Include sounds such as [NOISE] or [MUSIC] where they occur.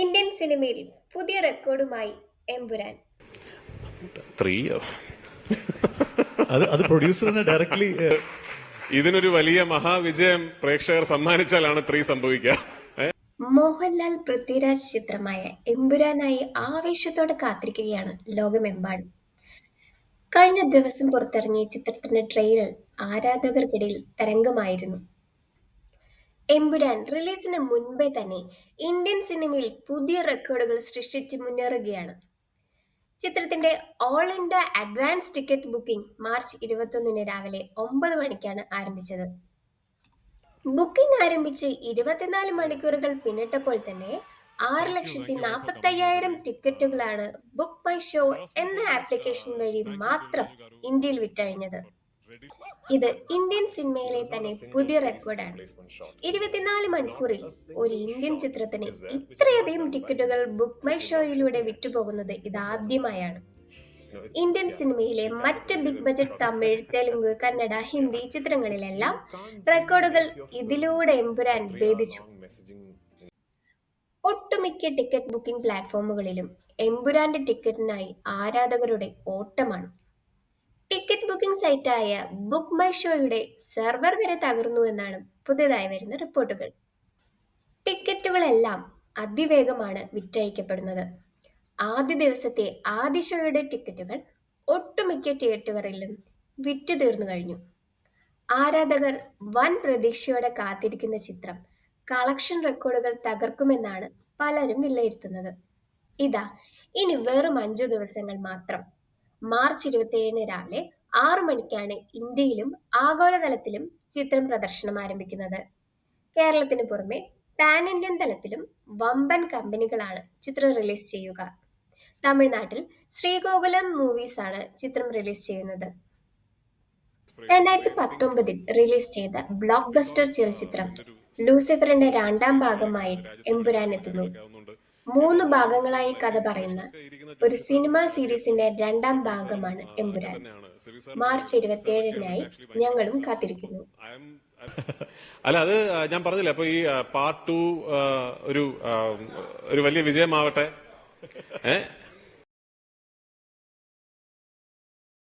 Indian സിനിമയിൽ പുതിയ റെക്കോർഡുമായി എമ്പുരാൻ. ത്രീയോ അത് അത് പ്രൊഡ്യൂസറിനെ ഡയറക്ട്ലി ഇതിനൊരു വലിയ മഹാവിജയം പ്രേക്ഷകർ സമ്മാനിച്ചാലാണ് ത്രീ സംഭവിക്കുക. മോഹൻലാൽ പൃഥ്വിരാജ് ചിത്രമായ എമ്പുരാനായി ആവേശത്തോടെ കാത്തിരിക്കുകയാണ് ലോകമെമ്പാടും. കഴിഞ്ഞ ദിവസം പുറത്തിറങ്ങിയ ചിത്രത്തിന്റെ ട്രെയിലർ ആരാധകർക്കിടയിൽ തരംഗമായിരുന്നു. എമ്പുരാൻ റിലീസിന് മുൻപേ തന്നെ ഇന്ത്യൻ സിനിമയിൽ പുതിയ റെക്കോർഡുകൾ സൃഷ്ടിച്ച് മുന്നേറുകയാണ്. ചിത്രത്തിന്റെ all India advance ticket booking March ഇരുപത്തൊന്നിന് രാവിലെ ഒമ്പത് മണിക്കാണ് ആരംഭിച്ചത്. ബുക്കിംഗ് ആരംഭിച്ച് ഇരുപത്തിനാല് മണിക്കൂറുകൾ പിന്നിട്ടപ്പോൾ തന്നെ ആറ് ലക്ഷത്തി നാൽപ്പത്തയ്യായിരം ടിക്കറ്റുകളാണ് ബുക്ക് മൈ ഷോ എന്ന ആപ്ലിക്കേഷൻ വഴി മാത്രം ഇന്ത്യയിൽ വിറ്റഴിഞ്ഞത്. ഇത് ഇന്ത്യൻ സിനിമയിലെ തന്നെ പുതിയ റെക്കോർഡാണ്. ഇരുപത്തിനാല് മണിക്കൂറിൽ ഒരു ഇന്ത്യൻ ചിത്രത്തിന് ഇത്രയധികം ടിക്കറ്റുകൾ ബുക്ക് മൈ ഷോയിലൂടെ വിറ്റുപോകുന്നത് ഇതാദ്യമായാണ്. ഇന്ത്യൻ സിനിമയിലെ മറ്റ് ബിഗ് ബജറ്റ് തമിഴ് തെലുങ്ക് കന്നഡ ഹിന്ദി ചിത്രങ്ങളിലെല്ലാം റെക്കോർഡുകൾ ഇതിലൂടെ എമ്പുരാൻ ഭേദിച്ചു. ഒട്ടുമിക്ക ടിക്കറ്റ് ബുക്കിംഗ് പ്ലാറ്റ്ഫോമുകളിലും എമ്പുരാന്റെ ടിക്കറ്റിനായി ആരാധകരുടെ ഓട്ടമാണ്. ബുക്കിംഗ് സൈറ്റായ ബുക്ക് മൈ ഷോയുടെ സെർവർ വരെ തകർന്നു എന്നാണ് പുതിയതായി വരുന്ന റിപ്പോർട്ടുകൾ. ടിക്കറ്റുകളെല്ലാം അതിവേഗമാണ് വിറ്റഴിക്കപ്പെടുന്നത്. ആദ്യ ദിവസത്തെ ആദ്യ ഷോയുടെ ടിക്കറ്റുകൾ ഒട്ടുമിക്ക തിയേറ്ററുകളിലും വിറ്റു തീർന്നു കഴിഞ്ഞു. ആരാധകർ വൻ പ്രതീക്ഷയോടെ കാത്തിരിക്കുന്ന ചിത്രം കളക്ഷൻ റെക്കോർഡുകൾ തകർക്കുമെന്നാണ് പലരും വിലയിരുത്തുന്നത്. ഇതാ ഇനി വെറും അഞ്ചു ദിവസങ്ങൾ മാത്രം. മാർച്ച് ഇരുപത്തിയേഴിന് രാവിലെ ആറു മണിക്കാണ് ഇന്ത്യയിലും ആഗോളതലത്തിലും ചിത്രം പ്രദർശനം ആരംഭിക്കുന്നത്. കേരളത്തിന് പുറമെ പാൻ ഇന്ത്യൻ തലത്തിലും വമ്പൻ കമ്പനികളാണ് ചിത്രം റിലീസ് ചെയ്യുക. തമിഴ്നാട്ടിൽ ശ്രീഗോകുലം മൂവീസ് ആണ് ചിത്രം റിലീസ് ചെയ്യുന്നത്. രണ്ടായിരത്തി പത്തൊമ്പതിൽ റിലീസ് ചെയ്ത ബ്ലോക്ക് ബസ്റ്റർ ചലച്ചിത്രം ലൂസിഫറിന്റെ രണ്ടാം ഭാഗമായി എമ്പുരാൻ എത്തുന്നു. മൂന്ന് ഭാഗങ്ങളായി കഥ പറയുന്ന ഒരു സിനിമ സീരീസിന്റെ രണ്ടാം ഭാഗമാണ് എമ്പുരാൻ. മാർച്ച് ഇരുപത്തിയേഴിനായി ഞങ്ങളും കാത്തിരിക്കുന്നു. [LAUGHS] അല്ല അത് ഞാൻ പറഞ്ഞില്ല അപ്പൊ ഈ പാർട്ട് ടു ഒരു ഒരു വലിയ വിജയമാവട്ടെ? ഏഹ്